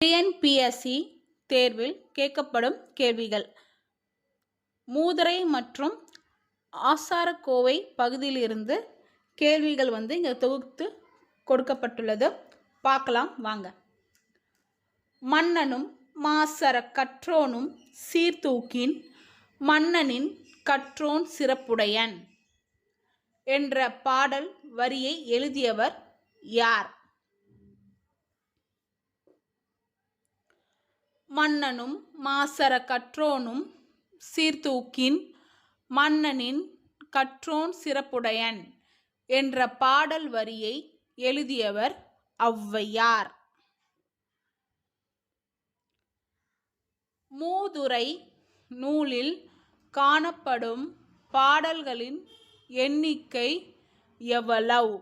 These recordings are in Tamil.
டிஎன்பிஎஸ்சி தேர்வில் கேட்கப்படும் கேள்விகள். மூதுரை மற்றும் ஆசாரக்கோவை பகுதியிலிருந்து கேள்விகள் வந்து இங்கே தொகுத்து கொடுக்கப்பட்டுள்ளது. பார்க்கலாம் வாங்க. மன்னனும் மாசர கற்றோனும் சீர்தூக்கின் மன்னனின் கற்றோன் சிறப்புடையன் என்ற பாடல் வரியை எழுதியவர் யார்? மன்னனும் மாசர கற்றோனும் சீர்தூக்கின் மன்னனின் கற்றோன் சிறப்புடையன் என்ற பாடல் வரியை எழுதியவர் ஔவையார். மூதுரை நூலில் காணப்படும் பாடல்களின் எண்ணிக்கை எவ்வளவு?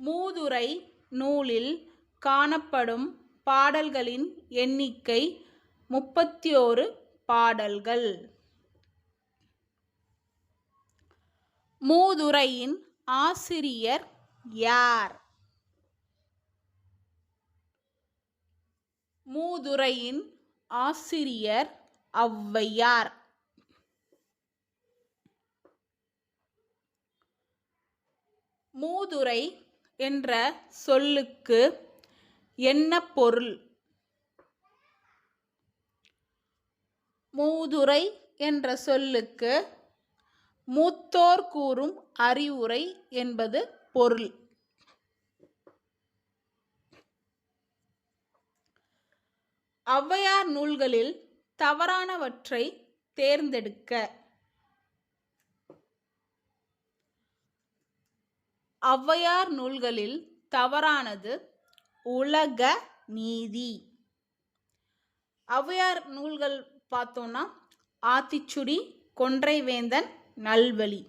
மூதுரை நூலில் காணப்படும் பாடல்களின் எண்ணிக்கை முப்பத்தி ஓரு பாடல்கள். மூதுரையின் ஆசிரியர் யார்? மூதுரையின் ஆசிரியர் ஔவையார். மூதுரை என்ற சொல்லுக்கு என்ன பொருள்? மூதுரை என்ற சொல்லுக்கு மூத்தோர் கூறும் அறிவுரை என்பது பொருள். ஔவையார் நூல்களில் தவறானவற்றை தேர்ந்தெடுக்க. ஔவையார் நூல்களில் தவறானது உலக நீதி. ஔவையார் நூல்கள் பார்த்தோன்னா ஆத்திச்சுடி கொன்றைவேந்தன் நல்வழி.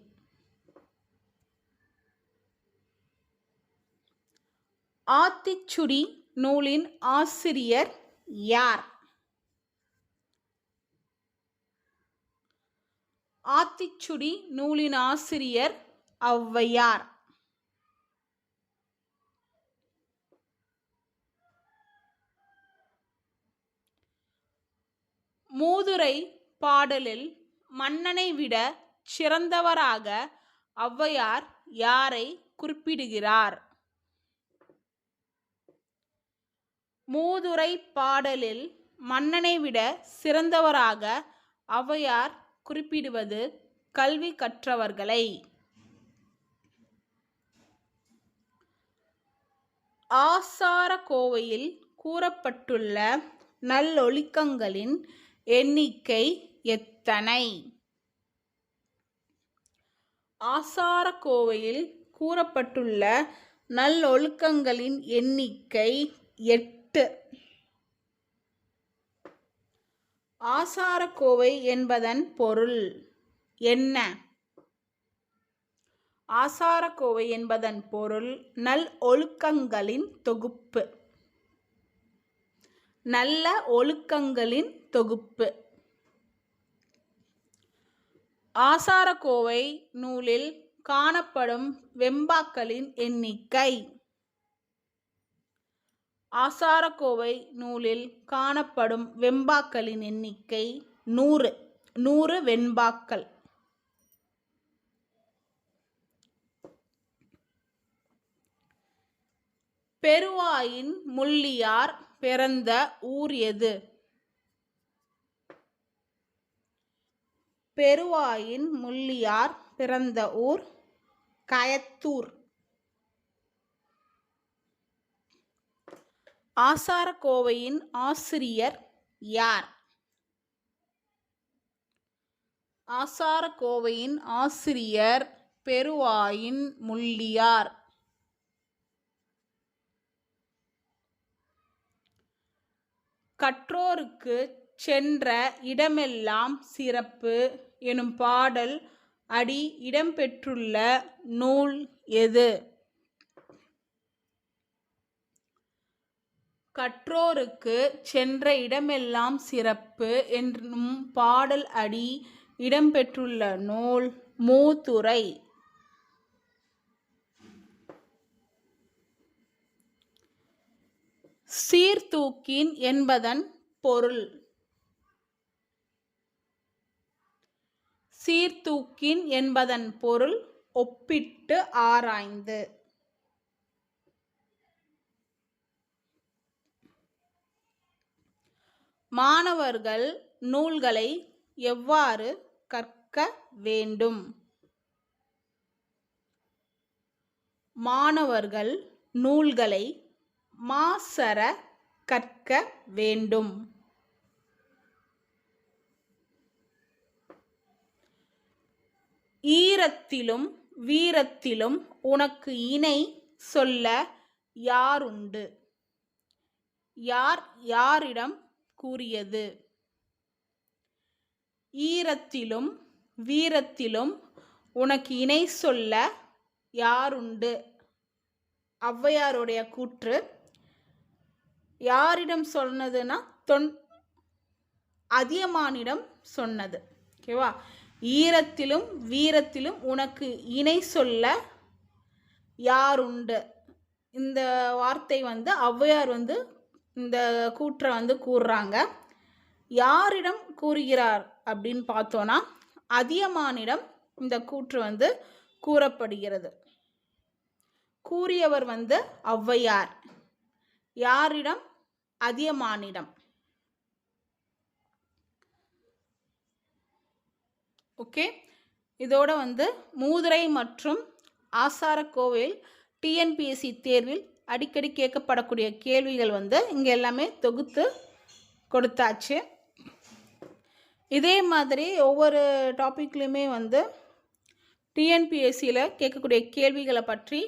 ஆத்திச்சுடி நூலின் ஆசிரியர் யார்? ஆத்திச்சுடி நூலின் ஆசிரியர் ஔவையார் மூதுரை பாடலில் மன்னனை விட சிறந்தவராக ஔவையார் யாரை குறிப்பிடுகிறார்? மூதுரை பாடலில் மன்னனை விட சிறந்தவராக ஔவையார் குறிப்பிடுவது கல்வி கற்றவர்களை. ஆசார கோவையில் கூறப்பட்டுள்ள நல்லொழுக்கங்களின் எண்ணிக்கை எத்தனை? ஆசார கோவையில் கூறப்பட்டுள்ள நல்லொழுக்கங்களின் எண்ணிக்கை எட்டு. ஆசாரக்கோவை என்பதன் பொருள் என்ன? ஆசாரக்கோவை என்பதன் பொருள் நல் ஒழுக்கங்களின் தொகுப்பு. நல்ல ஒழுக்கங்களின் தொகுப்பு. ஆசாரக்கோவை நூலில் காணப்படும் வெம்பாக்களின் எண்ணிக்கை. ஆசாரக்கோவை நூலில் காணப்படும் வெம்பாக்களின் எண்ணிக்கை நூறு. நூறு வெண்பாக்கள். பெருவாயின் முள்ளியார் பிறந்த ஊர் எது? பெருவாயின் முள்ளியார் பிறந்த ஊர் கயத்தூர். ஆசாரக்கோவையின் ஆசிரியர் யார்? ஆசாரக்கோவையின் ஆசிரியர் பெருவாயின் முள்ளியார். கற்றோருக்கு சென்ற இடமெல்லாம் சிறப்பு. எனும் பாடல் அடி இடம்பெற்றுள்ள நூல் எது? கற்றோருக்கு சென்ற இடமெல்லாம் சிறப்பு என்னும் பாடல் அடி இடம்பெற்றுள்ள நூல் மூதுரை. சீர்தூக்கின் என்பதன் பொருள். சீர்தூக்கின் என்பதன் பொருள் ஒப்பிட்டு ஆராய்ந்து. மாணவர்கள் நூல்களை எவ்வாறு கற்க வேண்டும்? மாணவர்கள் நூல்களை மாசர கற்க வேண்டும். ஈரத்திலும் வீரத்திலும் உனக்கு இணை சொல்ல யாருண்டு? யார் யாரிடம் கூறியது? ஈரத்திலும் வீரத்திலும் உனக்கு இணை சொல்ல யாருண்டு? ஔவையாருடைய கூற்று யாரிடம் சொன்னதுன்னா தொன் அதியமானிடம் சொன்னது. ஓகேவா ஈரத்திலும் வீரத்திலும் உனக்கு இணை சொல்ல யாருண்டு? இந்த வார்த்தை வந்து ஔவையார் வந்து இந்த கூற்றை வந்து கூறுறாங்க. யாரிடம் கூறுகிறார் அப்படின்னு பார்த்தோன்னா அதியமானிடம் இந்த கூற்று வந்து கூறப்படுகிறது. கூறியவர் வந்து ஔவையார். யாரிடம்? அதியமானிடம். ஓகே? இதோட வந்து மூதுரை மற்றும் ஆசாரக்கோவில் டிஎன்பிஎஸ்சி தேர்வில் அடிக்கடி கேட்கப்படக்கூடிய கேள்விகள் வந்து இங்கே எல்லாமே தொகுத்து கொடுத்தாச்சு. இதே மாதிரி ஒவ்வொரு டாப்பிக்லையுமே வந்து டிஎன்பிஎஸ்சியில் கேட்கக்கூடிய கேள்விகளை பற்றி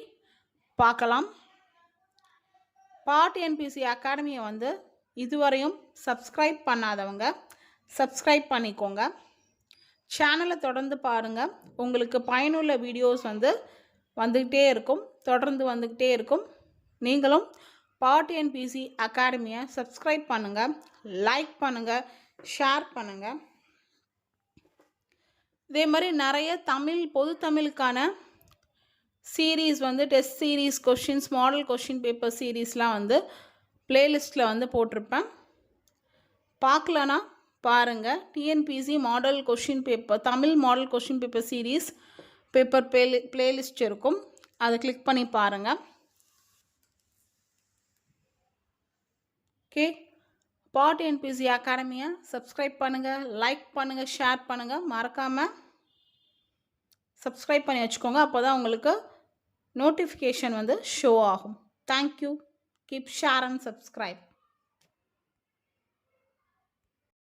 பார்க்கலாம். பாட் என்பிசி அகாடமியை வந்து இதுவரையும் சப்ஸ்கிரைப் பண்ணாதவங்க சப்ஸ்கிரைப் பண்ணிக்கோங்க. சேனலை தொடர்ந்து பாருங்கள் உங்களுக்கு பயனுள்ள வீடியோஸ் வந்து வந்துக்கிட்டே இருக்கும். தொடர்ந்து வந்துக்கிட்டே இருக்கும். நீங்களும் பாட் என்பிசி அகாடமியை சப்ஸ்கிரைப் பண்ணுங்கள் லைக் பண்ணுங்கள் ஷேர் பண்ணுங்கள் இதே மாதிரி நிறைய தமிழ் பொது தமிழுக்கான சீரீஸ் வந்து test series questions model question paper சீரீஸ்லாம் வந்து ப்ளேலிஸ்ட்டில் வந்து போட்டிருப்பேன். பார்க்கலனா பாருங்கள் TNPSC model question paper Tamil model question paper series paper play playlist இருக்கும். அதை கிளிக் பண்ணி பாருங்கள் ஓகே பாட் என்பிசி அகாடமியை சப்ஸ்கிரைப் பண்ணுங்கள் லைக் பண்ணுங்கள் ஷேர் பண்ணுங்கள் மறக்காமல் சப்ஸ்கிரைப் பண்ணி வச்சுக்கோங்க. அப்போ தான் உங்களுக்கு நோட்டிஃபிகேஷன் வந்து ஷோ ஆகும். Thank you keep share and subscribe